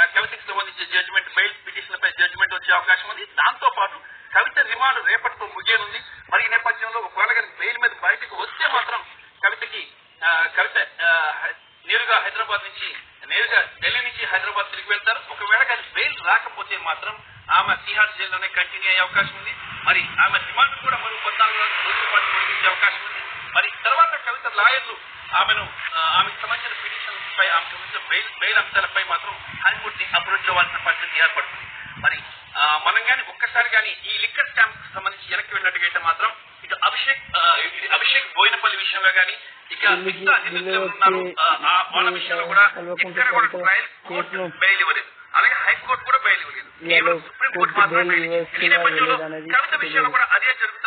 ఆ, కవితకి సంబంధించిన జడ్జిమెంట్ బెయిల్ పిటిషన్ పై జడ్జిమెంట్ వచ్చే అవకాశం ఉంది. దాంతో పాటు కవిత రిమాండ్ రేపటితో ముగియనుంది. మరి ఈ నేపథ్యంలో ఒకవేళ కానీ బెయిల్ మీద బయటకు వస్తే మాత్రం కవితకి కవిత నేరుగా హైదరాబాద్ నుంచి నేరుగా ఢిల్లీ నుంచి హైదరాబాద్ తిరిగి వెళ్తారు. ఒకవేళ కానీ బెయిల్ రాకపోతే మాత్రం ఆమె తిహార్ జైల్లోనే కంటిన్యూ అయ్యే అవకాశం ఉంది. మరి ఆమె డిమాండ్ కూడా మరో పద్నాలుగు రోజుల పాటు అవకాశం ఉంది. మరి తర్వాత కవిత లాయర్లు ఆమెను ఆమెకు సంబంధించిన పిటిషన్ పై ఆమెకు సంబంధించిన బెయిల్ బెయిల్ అంశాలపై మాత్రం హైకోర్టుని అప్రోచ్ అవ్వాల్సిన పరిస్థితి ఏర్పడుతుంది. మరి మనం కానీ ఒక్కసారి కానీ ఈ లిక్కర్ స్కామ్ సంబంధించి వెనక్కి వెళ్ళినట్టుగా అయితే మాత్రం ఇక అభిషేక్ అభిషేక్ బోయినపల్లి విషయంలో కానీ ఇక మిగతా నిందితులు ఉన్నారు వాళ్ళ విషయంలో కూడా ఎక్కడ కూడా ట్రయల్ కోర్టు బెయిల్ ఇవ్వలేదు. అలాగే హైకోర్టు కూడా బెయిల్ ఇవ్వలేదు. కేవలం సుప్రీం కోర్టు మాత్రమే బెయిల్ ఇచ్చింది. ఈ నేపథ్యంలో కవిత విషయంలో కూడా అదే జరుగుతుంది.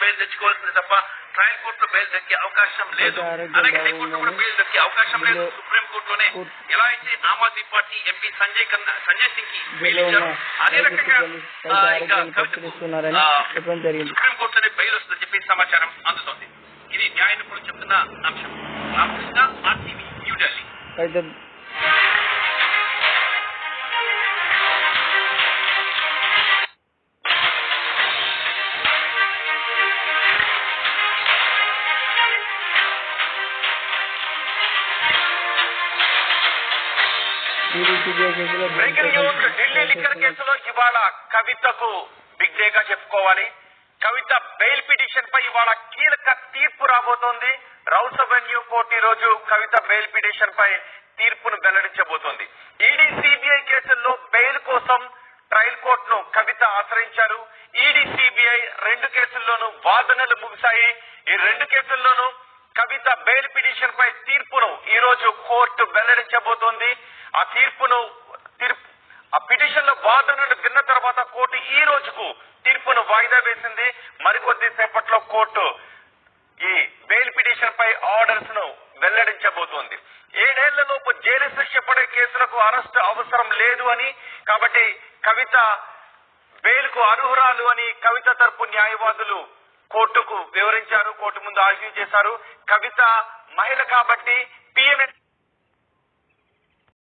బెయిల్ తెచ్చుకోవాల్సింది తప్ప ట్రయల్ కోర్టులో బెయిల్ దక్కే అవకాశం లేదు. అలాగే హైకోర్టులో కూడా బెయిల్ దక్కే అవకాశం లేదు. సుప్రీం కోర్టులోనే ఎలా అయితే ఆమ్ ఆద్మీ పార్టీ ఎంపీ సంజయ్ ఖన్నా సంజయ్ సింగ్కి బెయిల్ ఇచ్చారు అదే రకంగా ఇంకా కవితకు సుప్రీం కోర్టులోనే బెయిల్ వస్తుందని చెప్పి సమాచారం అందుతోంది. ఇది న్యాయ నిపుణులు చెప్తున్న అంశం. Ramakrishna RTV New Delhi breaking news Delhi liquor కేసులో ఇవాళ కవితకు బిగ్ డే గా చెప్పుకోవాలి. కవిత బెయిల్ పిటిషన్ పై ఇవాళ కీలక తీర్పు రాబోతోంది. రౌస్ అవెన్యూ కోర్టు ఈ రోజు కవిత బెయిల్ పిటిషన్ పై తీర్పును వెల్లడించబోతోంది. ఈడీ సిబిఐ కేసుల్లో బెయిల్ కోసం ట్రయల్ కోర్టును కవిత ఆశ్రయించారు. ఈడీ సిబిఐ రెండు కేసుల్లోనూ వాదనలు ముగిశాయి. ఈ రెండు కేసుల్లోనూ కవిత బెయిల్ పిటిషన్ పై తీర్పును ఈ రోజు కోర్టు వెల్లడించబోతోంది. ఆ తీర్పును తీర్పు ఆ పిటిషన్లో వాదనలు విన్న తర్వాత కోర్టు ఈ రోజుకు తీర్పును వాయిదా వేసింది. మరికొద్ది సేపట్లో కోర్టు ఈ బెయిల్ పిటిషన్ పై ఆర్డర్స్ను వెల్లడించబోతోంది. ఏడేళ్ళలోపు జైలు శిక్ష పడే కేసులకు అరెస్ట్ అవసరం లేదు అని కాబట్టి కవిత బెయిల్కు అర్హురాలు అని కవిత తరపు న్యాయవాదులు కోర్టుకు వివరించారు కోర్టు ముందు ఆర్గ్యూ చేశారు. కవిత మహిళ కాబట్టి పిఎంఎస్